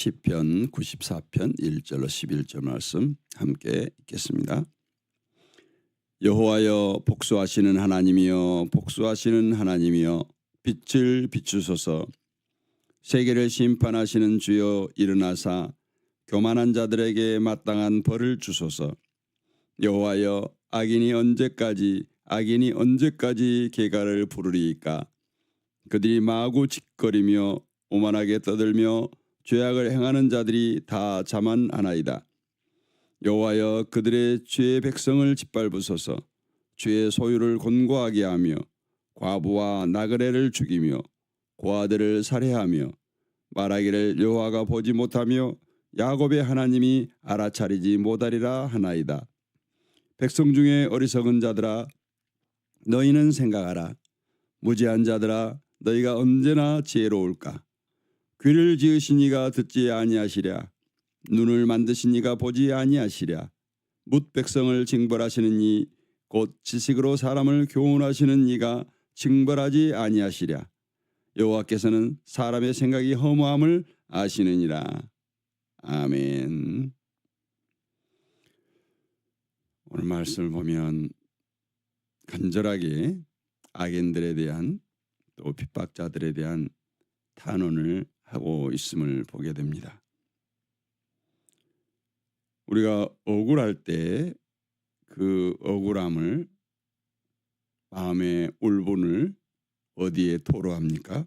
시편 94편 1절로 11절 말씀 함께 읽겠습니다. 여호와여 복수하시는 하나님이여 복수하시는 하나님이여 빛을 비추소서. 세계를 심판하시는 주여 일어나사 교만한 자들에게 마땅한 벌을 주소서. 여호와여 악인이 언제까지 악인이 언제까지 개가를 부르리이까? 그들이 마구 짓거리며 오만하게 떠들며 죄악을 행하는 자들이 다 자만하나이다. 여호와여 그들의 죄의 백성을 짓밟으소서 죄의 소유를 곤고하게 하며 과부와 나그네를 죽이며 고아들을 살해하며 말하기를 여호와가 보지 못하며 야곱의 하나님이 알아차리지 못하리라 하나이다. 백성 중에 어리석은 자들아 너희는 생각하라 무지한 자들아 너희가 언제나 지혜로울까 귀를 지으신 이가 듣지 아니하시랴. 눈을 만드신 이가 보지 아니하시랴. 뭇 백성을 징벌하시는 이 곧 지식으로 사람을 교훈하시는 이가 징벌하지 아니하시랴. 여호와께서는 사람의 생각이 허무함을 아시느니라. 아멘. 오늘 말씀을 보면 간절하게 악인들에 대한 또 핍박자들에 대한 탄원을 하고 있음을 보게 됩니다. 우리가 억울할 때 그 억울함을 마음의 울분을 어디에 토로합니까?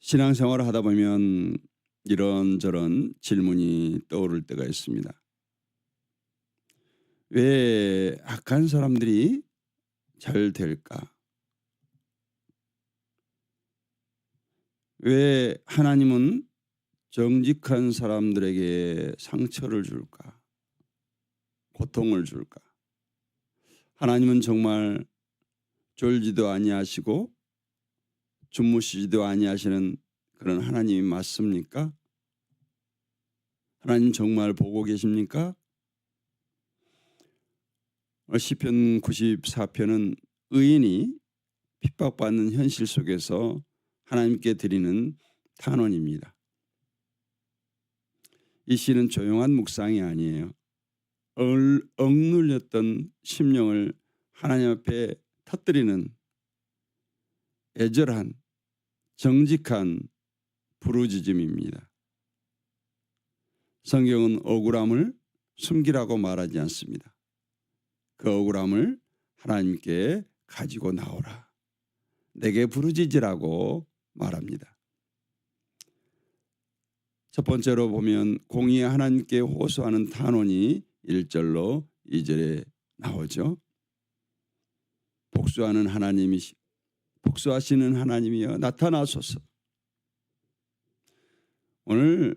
신앙생활을 하다 보면 이런저런 질문이 떠오를 때가 있습니다. 왜 악한 사람들이 잘 될까? 왜 하나님은 정직한 사람들에게 상처를 줄까? 고통을 줄까? 하나님은 정말 졸지도 아니하시고 주무시지도 아니하시는 그런 하나님이 맞습니까? 하나님 정말 보고 계십니까? 시편 94편은 의인이 핍박받는 현실 속에서 하나님께 드리는 탄원입니다. 이 시는 조용한 묵상이 아니에요. 억눌렸던 심령을 하나님 앞에 터뜨리는 애절한 정직한 부르짖음입니다. 성경은 억울함을 숨기라고 말하지 않습니다. 그 억울함을 하나님께 가지고 나오라. 내게 부르짖으라고 말합니다. 첫 번째로 보면 공의 하나님께 호소하는 탄원이 1절로 2절에 나오죠. 복수하는 하나님이 복수하시는 하나님이여 나타나소서. 오늘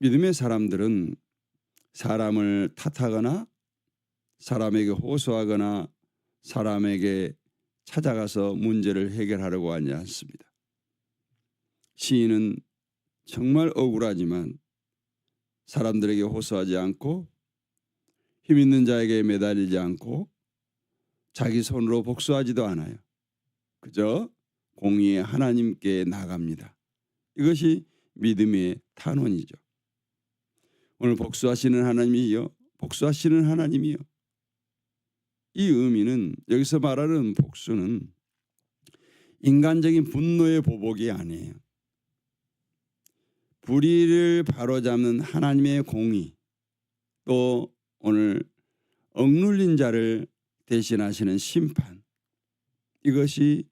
믿음의 사람들은 사람을 탓하거나 사람에게 호소하거나 사람에게 찾아가서 문제를 해결하려고 하지 않습니다. 시인은 정말 억울하지만 사람들에게 호소하지 않고 힘 있는 자에게 매달리지 않고 자기 손으로 복수하지도 않아요. 그저 공의의 하나님께 나갑니다. 이것이 믿음의 탄원이죠. 오늘 복수하시는 하나님이요. 복수하시는 하나님이요. 이 의미는 여기서 말하는 복수는 인간적인 분노의 보복이 아니에요. 불의를 바로잡는 하나님의 공의 또 오늘 억눌린 자를 대신하시는 심판 이것이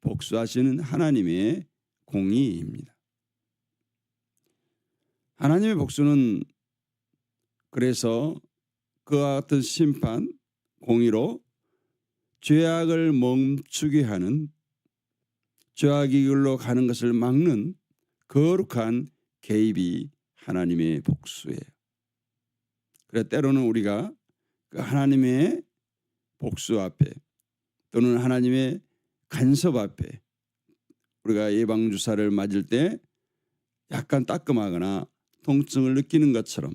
복수하시는 하나님의 공의입니다. 하나님의 복수는 그래서 그와 같은 심판 공의로 죄악을 멈추게 하는 죄악의 길로 가는 것을 막는 거룩한 개입이 하나님의 복수예요. 그래 때로는 우리가 그 하나님의 복수 앞에 또는 하나님의 간섭 앞에 우리가 예방 주사를 맞을 때 약간 따끔하거나 통증을 느끼는 것처럼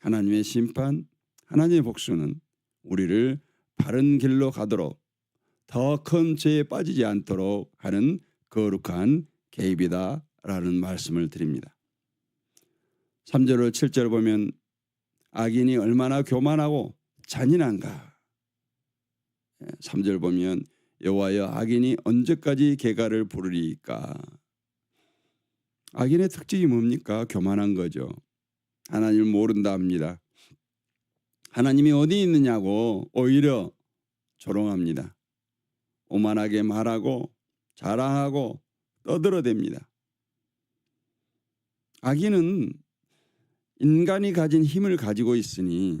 하나님의 심판, 하나님의 복수는 우리를 바른 길로 가도록 더 큰 죄에 빠지지 않도록 하는 거룩한 개입이다라는 말씀을 드립니다. 3절을 7절 보면 악인이 얼마나 교만하고 잔인한가. 3절 보면 여호와여 악인이 언제까지 개가를 부르리까. 악인의 특징이 뭡니까? 교만한 거죠. 하나님을 모른다 합니다. 하나님이 어디 있느냐고 오히려 조롱합니다. 오만하게 말하고 자랑하고 떠들어댑니다. 악인은 인간이 가진 힘을 가지고 있으니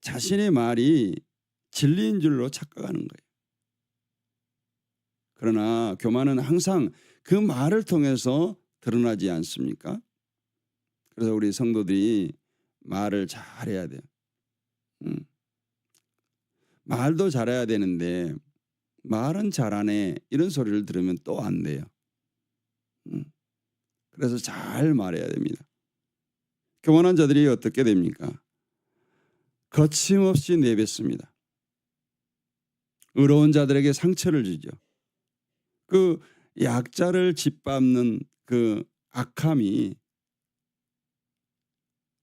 자신의 말이 진리인 줄로 착각하는 거예요. 그러나 교만은 항상 그 말을 통해서 드러나지 않습니까? 그래서 우리 성도들이 말을 잘해야 돼요. 음. 말도 잘해야 되는데 말은 잘하네 이런 소리를 들으면 또 안 돼요. 음. 그래서 잘 말해야 됩니다. 교만한 자들이 어떻게 됩니까? 거침없이 내뱉습니다. 의로운 자들에게 상처를 주죠. 그 약자를 짓밟는 그 악함이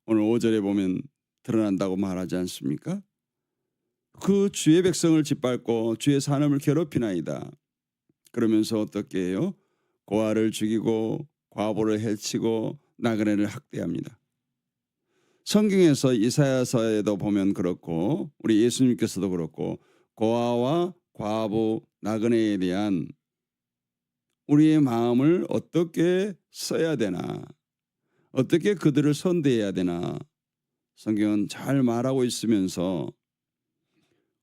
오늘 5절에 보면 드러난다고 말하지 않습니까? 그 주의 백성을 짓밟고 주의 산업을 괴롭히나이다. 그러면서 어떻게 해요? 고아를 죽이고 과부를 해치고 나그네를 학대합니다. 성경에서 이사야서에도 보면 그렇고 우리 예수님께서도 그렇고 고아와 과부 나그네에 대한 우리의 마음을 어떻게 써야 되나 어떻게 그들을 선대해야 되나 성경은 잘 말하고 있으면서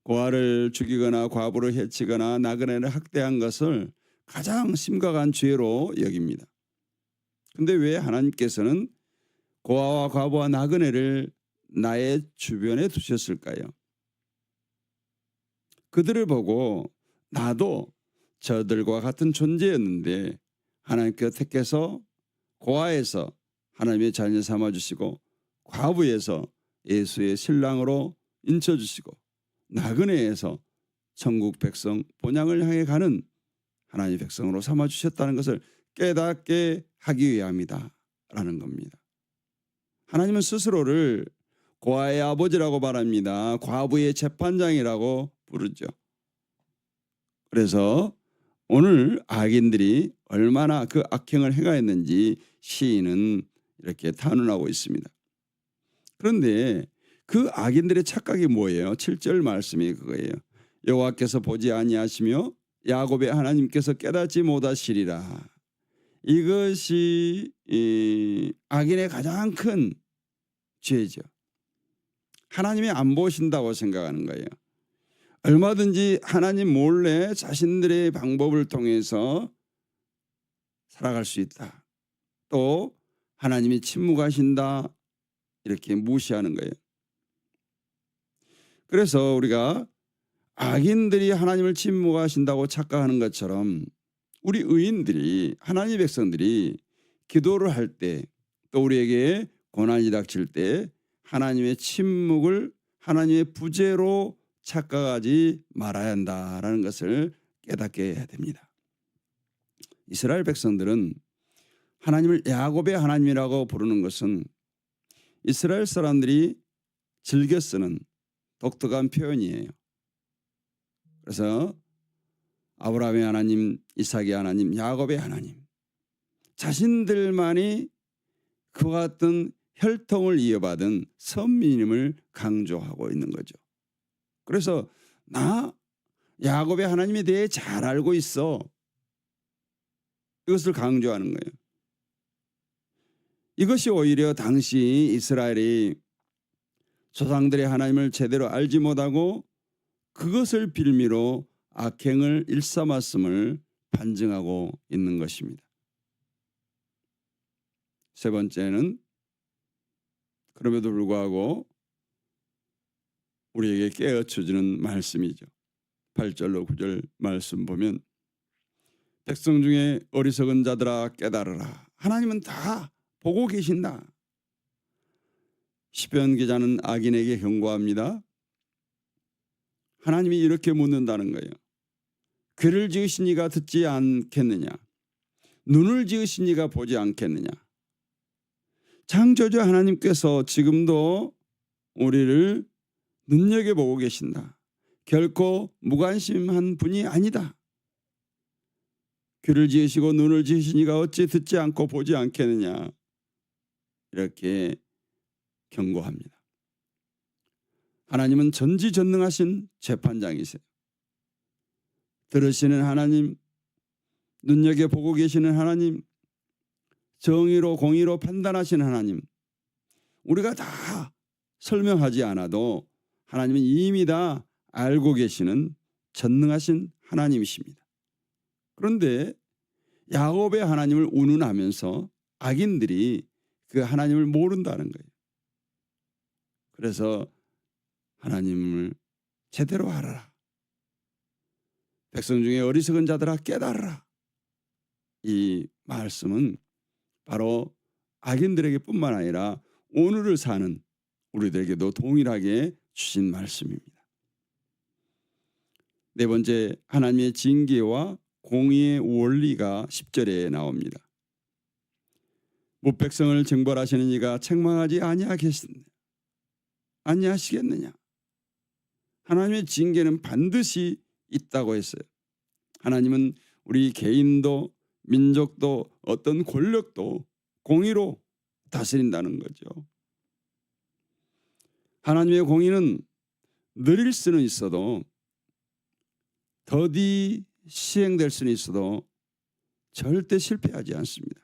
고아를 죽이거나 과부를 해치거나 나그네를 학대한 것을 가장 심각한 죄로 여깁니다. 근데 왜 하나님께서는 고아와 과부와 나그네를 나의 주변에 두셨을까요? 그들을 보고 나도 저들과 같은 존재였는데 하나님께서 택해서 고아에서 하나님의 자녀 삼아 주시고 과부에서 예수의 신랑으로 인쳐 주시고 나그네에서 천국 백성 본향을 향해 가는 하나님의 백성으로 삼아 주셨다는 것을 깨닫게 하기 위함이다라는 겁니다. 하나님은 스스로를 고아의 아버지라고 말합니다. 과부의 재판장이라고 부르죠. 그래서 오늘 악인들이 얼마나 그 악행을 행하였는지 시인은 이렇게 탄원하고 있습니다. 그런데 그 악인들의 착각이 뭐예요? 7절 말씀이 그거예요. 여호와께서 보지 아니하시며 야곱의 하나님께서 깨닫지 못하시리라. 이것이 이 악인의 가장 큰 죄죠. 하나님이 안 보신다고 생각하는 거예요. 얼마든지 하나님 몰래 자신들의 방법을 통해서 살아갈 수 있다. 또 하나님이 침묵하신다. 이렇게 무시하는 거예요. 그래서 우리가 악인들이 하나님을 침묵하신다고 착각하는 것처럼 우리 의인들이 하나님의 백성들이 기도를 할 때 또 우리에게 고난이 닥칠 때 하나님의 침묵을 하나님의 부재로 착각하지 말아야 한다라는 것을 깨닫게 해야 됩니다. 이스라엘 백성들은 하나님을 야곱의 하나님이라고 부르는 것은 이스라엘 사람들이 즐겨 쓰는 독특한 표현이에요. 그래서 아브라함의 하나님, 이삭의 하나님, 야곱의 하나님 자신들만이 그와 같은 혈통을 이어받은 선민임을 강조하고 있는 거죠. 그래서 나 야곱의 하나님에 대해 잘 알고 있어. 이것을 강조하는 거예요. 이것이 오히려 당시 이스라엘이 조상들의 하나님을 제대로 알지 못하고 그것을 빌미로 악행을 일삼았음을 반증하고 있는 것입니다. 세 번째는 그럼에도 불구하고 우리에게 깨어쳐 주는 말씀이죠. 8절로 9절 말씀 보면 백성 중에 어리석은 자들아 깨달으라. 하나님은 다 보고 계신다. 시편 기자는 악인에게 경고합니다. 하나님이 이렇게 묻는다는 거예요. 귀를 지으신 이가 듣지 않겠느냐? 눈을 지으신 이가 보지 않겠느냐. 창조주 하나님께서 지금도 우리를 눈여겨보고 계신다. 결코 무관심한 분이 아니다. 귀를 지으시고 눈을 지으신 이가 어찌 듣지 않고 보지 않겠느냐. 이렇게 경고합니다. 하나님은 전지전능하신 재판장이세요. 들으시는 하나님, 눈여겨보고 계시는 하나님, 정의로 공의로 판단하시는 하나님, 우리가 다 설명하지 않아도 하나님은 이미 다 알고 계시는 전능하신 하나님이십니다. 그런데 야곱의 하나님을 운운하면서 악인들이 그 하나님을 모른다는 거예요. 그래서 하나님을 제대로 알아라. 백성 중에 어리석은 자들아 깨달아라. 이 말씀은 바로 악인들에게 뿐만 아니라 오늘을 사는 우리들에게도 동일하게 주신 말씀입니다. 네 번째 하나님의 징계와 공의의 원리가 10절에 나옵니다. 무백성을 징벌하시는 이가 책망하지 아니하겠느냐 아니하시겠느냐 하나님의 징계는 반드시 있다고 했어요. 하나님은 우리 개인도 민족도 어떤 권력도 공의로 다스린다는 거죠. 하나님의 공의는 느릴 수는 있어도 더디 시행될 수는 있어도 절대 실패하지 않습니다.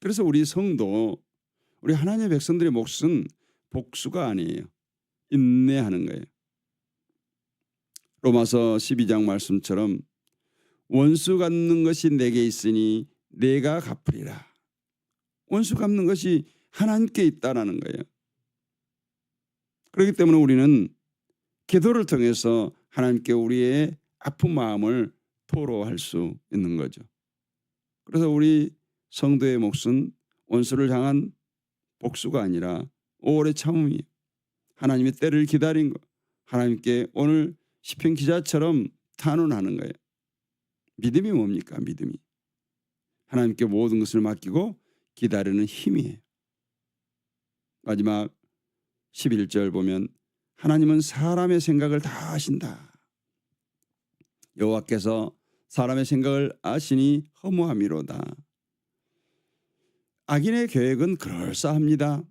그래서 우리 성도 우리 하나님의 백성들의 몫은 복수가 아니에요. 인내하는 거예요. 로마서 12장 말씀처럼 원수 갚는 것이 내게 있으니 내가 갚으리라. 원수 갚는 것이 하나님께 있다라는 거예요. 그렇기 때문에 우리는 기도를 통해서 하나님께 우리의 아픈 마음을 토로할 수 있는 거죠. 그래서 우리 성도의 몫은 원수를 향한 복수가 아니라 오래 참음이 하나님의 때를 기다린 것 하나님께 오늘 시편 기자처럼 탄원하는 거예요. 믿음이 뭡니까? 믿음이 하나님께 모든 것을 맡기고 기다리는 힘이에요. 마지막 11절 보면 하나님은 사람의 생각을 다 아신다. 여호와께서 사람의 생각을 아시니 허무함이로다. 악인의 계획은 그럴싸합니다.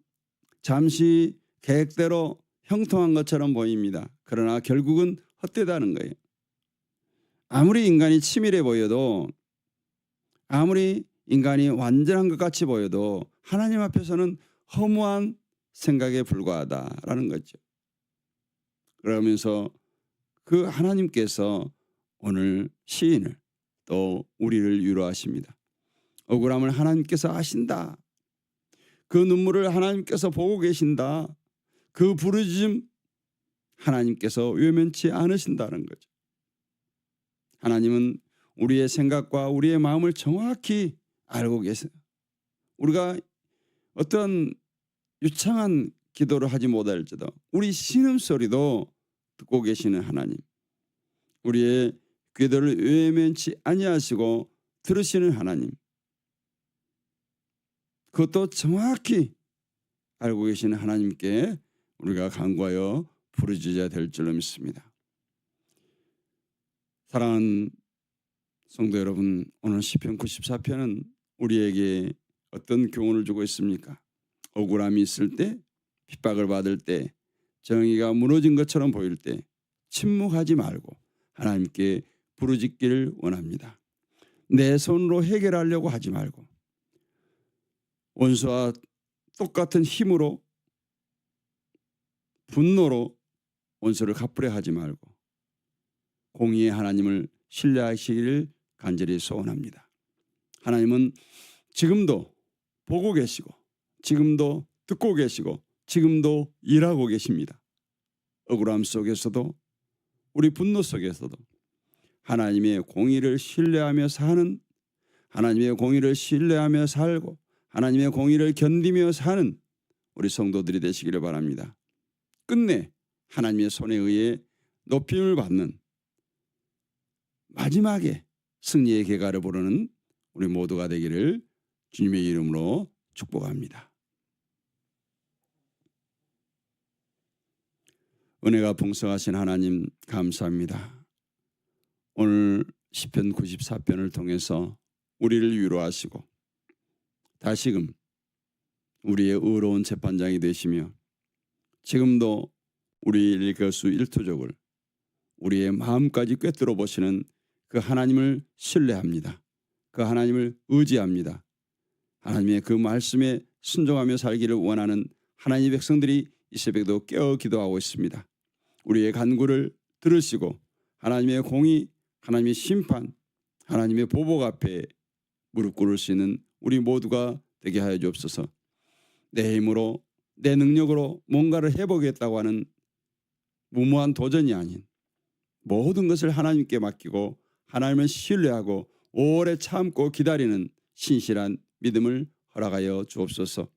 잠시 계획대로 형통한 것처럼 보입니다. 그러나 결국은 헛되다는 거예요. 아무리 인간이 치밀해 보여도 아무리 인간이 완전한 것 같이 보여도 하나님 앞에서는 허무한 생각에 불과하다라는 거죠. 그러면서 그 하나님께서 오늘 시인을 또 우리를 위로하십니다. 억울함을 하나님께서 아신다. 그 눈물을 하나님께서 보고 계신다. 그 부르짖음 하나님께서 외면치 않으신다는 거죠. 하나님은 우리의 생각과 우리의 마음을 정확히 알고 계세요. 우리가 어떤 유창한 기도를 하지 못할지도 우리 신음소리도 듣고 계시는 하나님. 우리의 기도를 외면치 아니하시고 들으시는 하나님. 그것도 정확히 알고 계시는 하나님께 우리가 간구하여 부르짖어야 될 줄로 믿습니다. 사랑하는 성도 여러분, 오늘 시편 94편은 우리에게 어떤 교훈을 주고 있습니까? 억울함이 있을 때, 핍박을 받을 때, 정의가 무너진 것처럼 보일 때 침묵하지 말고 하나님께 부르짖기를 원합니다. 내 손으로 해결하려고 하지 말고 원수와 똑같은 힘으로 분노로 원수를 갚으려 하지 말고 공의의 하나님을 신뢰하시기를 간절히 소원합니다. 하나님은 지금도 보고 계시고 지금도 듣고 계시고 지금도 일하고 계십니다. 억울함 속에서도 우리 분노 속에서도 하나님의 공의를 신뢰하며 사는 하나님의 공의를 신뢰하며 살고 하나님의 공의를 견디며 사는 우리 성도들이 되시기를 바랍니다. 끝내 하나님의 손에 의해 높임을 받는 마지막에 승리의 개가를 부르는 우리 모두가 되기를 주님의 이름으로 축복합니다. 은혜가 풍성하신 하나님 감사합니다. 오늘 시편 94편을 통해서 우리를 위로하시고 다시금 우리의 의로운 재판장이 되시며 지금도 우리 일거수 일투족을 우리의 마음까지 꿰뚫어 보시는 그 하나님을 신뢰합니다. 그 하나님을 의지합니다. 하나님의 그 말씀에 순종하며 살기를 원하는 하나님의 백성들이 이 새벽도 깨어 기도하고 있습니다. 우리의 간구를 들으시고 하나님의 공의, 하나님의 심판, 하나님의 보복 앞에 무릎 꿇을 수 있는 우리 모두가 되게 하여 주옵소서. 내 힘으로 내 능력으로 뭔가를 해보겠다고 하는 무모한 도전이 아닌 모든 것을 하나님께 맡기고 하나님을 신뢰하고 오래 참고 기다리는 신실한 믿음을 허락하여 주옵소서.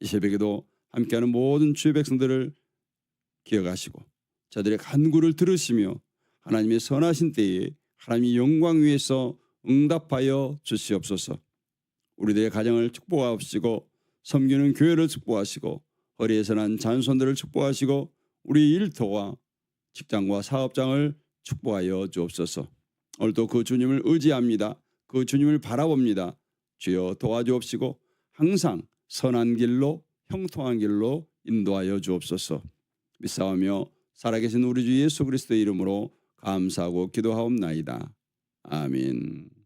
이 새벽에도 함께하는 모든 주의 백성들을 기억하시고 저들의 간구를 들으시며 하나님의 선하신 때에 하나님의 영광 위에서 응답하여 주시옵소서. 우리들의 가정을 축복하시고 섬기는 교회를 축복하시고 허리에서 난 잔손들을 축복하시고 우리 일터와 직장과 사업장을 축복하여 주옵소서. 오늘도 그 주님을 의지합니다. 그 주님을 바라봅니다. 주여 도와주옵시고 항상 선한 길로 형통한 길로 인도하여 주옵소서. 믿사오며 살아계신 우리 주 예수 그리스도의 이름으로 감사하고 기도하옵나이다. 아멘.